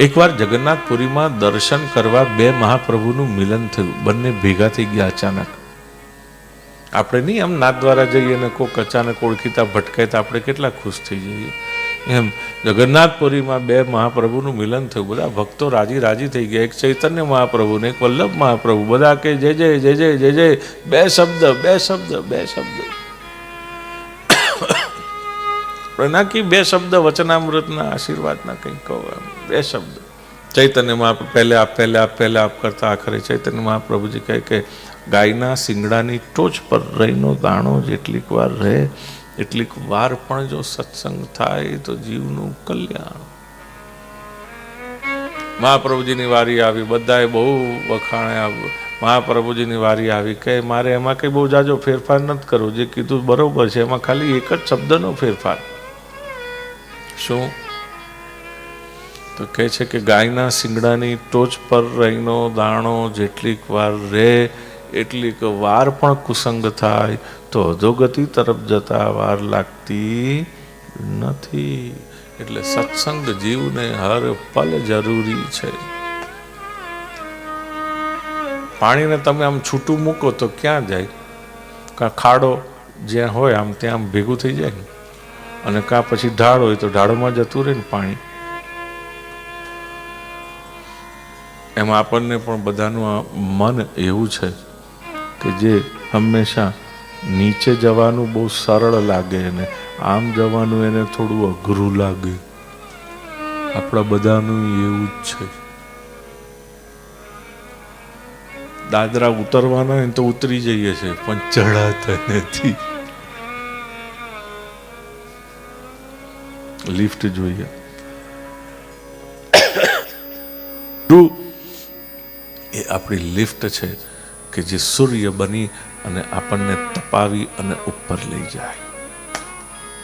એકવાર જગન્નાથપુરીમાં દર્શન કરવા બે મહાપ્રભુનું મિલન થયું. બંને ભેગા થઈ ગયા અચાનક. આપણે નહીં, આમ નાથ દ્વારા જઈએ ને કોઈક અચાનક ઓળખીતા ભટકાય તો આપણે કેટલા ખુશ થઈ જઈએ. એમ જગન્નાથપુરીમાં બે મહાપ્રભુનું મિલન થયું. બધા ભક્તો રાજી રાજી થઈ ગયા. એક ચૈતન્ય મહાપ્રભુ ને એક વલ્લભ મહાપ્રભુ. બધા કે જય જય જય જય જય જય. બે શબ્દ બે શબ્દ બે શબ્દ. પણ ના કે બે શબ્દ વચનામૃતના આશીર્વાદના કંઈક કહો બે શબ્દ. ચૈતન્ય મહાપ્રભુ, પહેલે આપ પહેલે આપ પહેલે આપ કરતા આખરે ચૈતન્ય મહાપ્રભુજી કહે કે ગાયના સિંગડાની ટોચ પર રહીનો દાણો જેટલીક વાર રહે, એટલીક વાર પણ જો સત્સંગ થાય તો જીવનું કલ્યાણ. મહાપ્રભુજીની વારી આવી, બધાએ બહુ વખાણે મહાપ્રભુજીની વારી આવી કે મારે એમાં કંઈ બહુ જાજો ફેરફાર નથી કરવો. જે કીધું બરોબર છે, એમાં ખાલી એક જ શબ્દનો ફેરફાર. શું તો કહે છે કે ગાયના શિંગડાની ટોચ પર રહીનો દાણો જેટલીક વાર રહે, એટલીક વાર પણ કુસંગ થાય, તો અધોગતિ તરફ જતા વાર લાગતી નથી. એટલે સત્સંગ જીવને હર પલ જરૂરી છે. પાણીને તમે આમ છૂટું મૂકો તો ક્યાં જાય? કાં ખાડો જ્યાં હોય આમ ત્યાં ભેગું થઈ જાય ને? અને કા પછી ઢાળ હોય તો ઢાળમાં જતું રહે ને પાણી. એમાં આપણને પણ બધાનું આ મન એવું છે કે જે હંમેશા નીચે જવાનું બહુ સરળ લાગે એને આમ જવાનું એને થોડું અઘરું લાગે. આપણા બધાનું એવું જ છે. દાદરા ઉતરવાના હોય તો ઉતરી જઈએ છે પણ ચઢાતા નથી. લિફ્ટ જોઈએ. ગુરુ એ આપણી લિફ્ટ છે કે જે સૂર્ય બની અને આપણને તપાવી અને ઉપર લઈ જાય.